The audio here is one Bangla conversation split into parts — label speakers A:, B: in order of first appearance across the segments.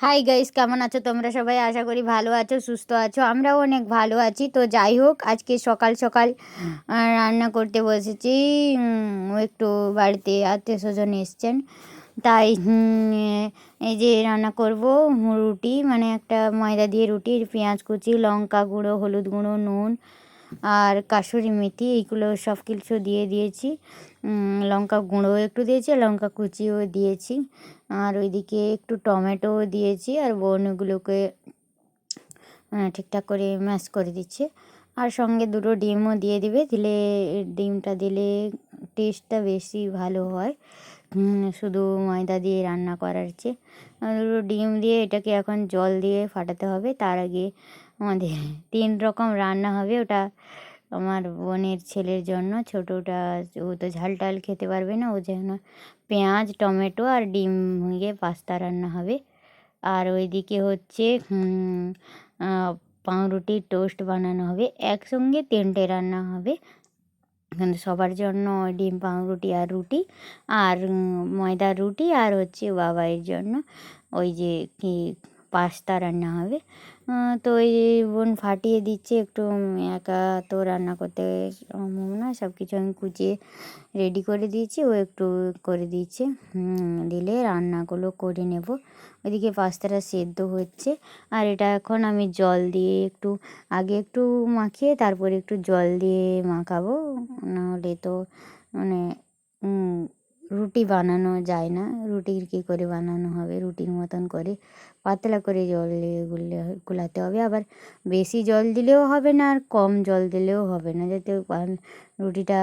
A: হাই গাইস কেমন আছো তোমরা সবাই? আশা করি ভালো আছো সুস্থ আছো আমরাও অনেক ভালো আছি। তো যাই হোক আজকে সকাল সকাল রান্না করতে বসেছি। একটু বাড়িতে আত্মীয় স্বজন এসছেন। তাই এই যে রান্না করব রুটি মানে একটা ময়দা দিয়ে রুটি পেঁয়াজ কুচি লঙ্কা গুঁড়ো হলুদ গুঁড়ো নুন আর কাসুরি মেথি, এইগুলো সব কিছু দিয়ে দিয়েছি। লঙ্কা গুঁড়ো একটু দিয়েছি লঙ্কা কুচিও দিয়েছি। আর ওইদিকে একটু টমেটো দিয়েছি, আর বনগুলোকে ঠিকঠাক করে ম্যাশ করে দিচ্ছে। আর সঙ্গে দুটো ডিমও দিয়ে দিবে, দিলে ডিমটা দিলে টেস্টটা বেশি ভালো হয়। শুধু ময়দা দিয়ে রান্না করার চেয়ে। দুটো ডিম দিয়ে এটাকে এখন জল দিয়ে ফাটাতে হবে, তার আগে আমাদের তিন রকম রান্না হবে ওটা আমার বোনের ছেলের জন্য, ছোটোটা ও তো ঝাল টাল খেতে পারবে না, ও যেন পেঁয়াজ, টমেটো আর ডিম ভেঙে পাস্তা রান্না হবে। আর ওইদিকে হচ্ছে পাউরুটির টোস্ট বানানো হবে, একসঙ্গে তিনটে রান্না হবে। সবার জন্য ডিম, পাউরুটি আর রুটি আর ময়দার রুটি আর হচ্ছে বাবাইয়ের জন্য। ওই যে কি পাস্তা রান্না হবে। তো ওই বোন ফাটিয়ে দিচ্ছে, একটু একা তো রান্না করতে সম্ভব না সব কিছু আমি কুচিয়ে রেডি করে দিয়েছি, ও একটু করে দিচ্ছে। দিলে রান্নাগুলো করে নেব। ওইদিকে পাস্তাটা সেদ্ধ হচ্ছে, আর এটা এখন আমি জল দিয়ে একটু, আগে একটু মাখিয়ে তারপরে একটু জল দিয়ে মাখাবো। নাহলে তো মানে রুটি বানানো যায় না। রুটির কী করে বানানো হবে? রুটির মতন করে পাতলা করে জল দিয়ে গুললে গুলাতে হবে। আবার বেশি জল দিলেও হবে না আর কম জল দিলেও হবে না। যাতে রুটিটা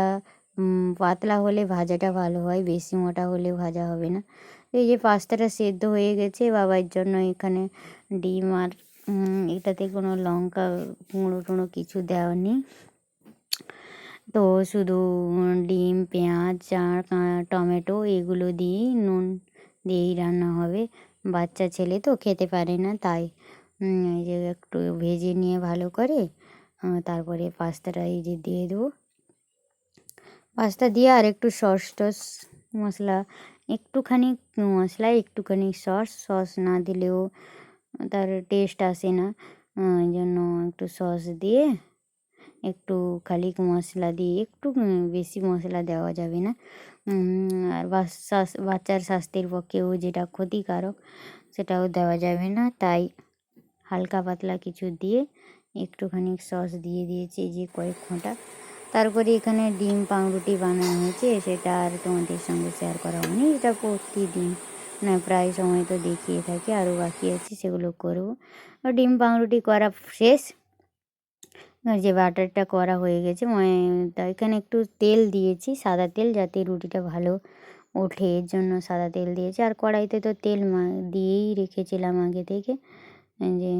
A: পাতলা হলে ভাজাটা ভালো হয়, বেশি মোটা হলে ভাজা হবে না। এই যে পাস্তাটা সেদ্ধ হয়ে গেছে, বাবার জন্য এখানে ডিম আর এটাতে কোনো লঙ্কা কুঁড়ো টুঁড়ো কিছু দেওয়া নেই। তো শুধু ডিম, পেঁয়াজ আর টমেটো এগুলো দিয়েই নুন দিয়েই রান্না হবে। বাচ্চা ছেলে তো খেতে পারে না, তাই এই যে একটু ভেজে নিয়ে ভালো করে তারপরে পাস্তাটা এই যে দিয়ে দেবো। পাস্তা দিয়ে আর একটু সস টস মশলা, একটুখানি মশলা, একটুখানি সস সস না দিলেও তার টেস্ট আসে না। জন্য একটু সস দিয়ে একটু খালি মশলা দিয়ে একটু বেশি মশলা দেওয়া যাবে না। আর বাচ্চা বাচ্চার স্বাস্থ্যের পক্ষেও যেটা ক্ষতিকারক, সেটাও দেওয়া যাবে না। তাই হালকা পাতলা কিছু দিয়ে একটুখানি সস দিয়ে দিয়েছি যে কয়েক ফোঁটা তারপরে এখানে ডিম পাউরুটি বানানো হয়েছে, সেটা আর তোমাদের সঙ্গে শেয়ার করা হয়নি। এটা প্রতিদিন, না, প্রায় সময় তো দেখিয়ে থাকি, আরও বাকি আছে, সেগুলো করব। ডিম পাউরুটি করা শেষ। যে বাটারটা করা হয়ে গেছে মানে তা এখানে একটু তেল দিয়েছি, সাদা তেল যাতে রুটিটা ভালো ওঠে। এর জন্য সাদা তেল দিয়েছি। আর কড়াইতে তো তেল দিয়েই রেখেছিলাম আগে থেকে। যে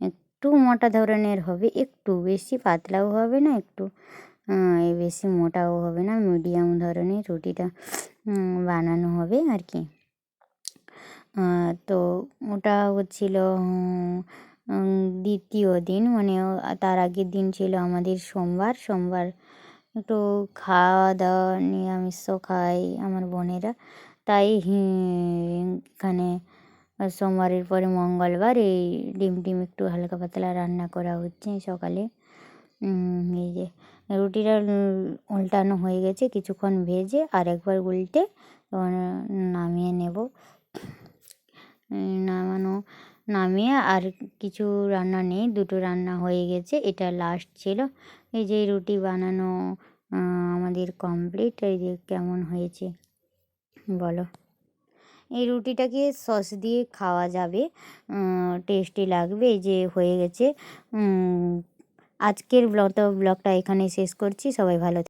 A: একটু মোটা ধরনের হবে, একটু বেশি পাতলাও হবে না, একটু বেশি মোটাও হবে না, মিডিয়াম ধরনের রুটিটা বানানো হবে আর কি। তো ওটা হচ্ছিল দ্বিতীয় দিন মানে তার আগের দিন ছিল আমাদের সোমবার। সোমবার একটু খাওয়া দাওয়া নিরামিষ খায় আমার বোনেরা। তাই এখানে সোমবারের পরে মঙ্গলবার এই ডিম টিম একটু হালকা পাতলা রান্না করা হচ্ছে সকালে। এই যে রুটিটা উল্টানো হয়ে গেছে, কিছুক্ষণ ভেজে আর একবার উল্টে নামিয়ে নেব। নামানো নামিয়ে আর কিছু রান্না নেই, দুটো রান্না হয়ে গেছে, এটা লাস্ট ছিল। এই যে রুটি বানানো আমাদের কমপ্লিট এই যে কেমন হয়েছে, বলো। এই রুটিটাকে সস দিয়ে খাওয়া যাবে টেস্টি লাগবে, এই যে হয়ে গেছে। আজকের ব্লগ ব্লগটা এখানে শেষ করছি, সবাই ভালো।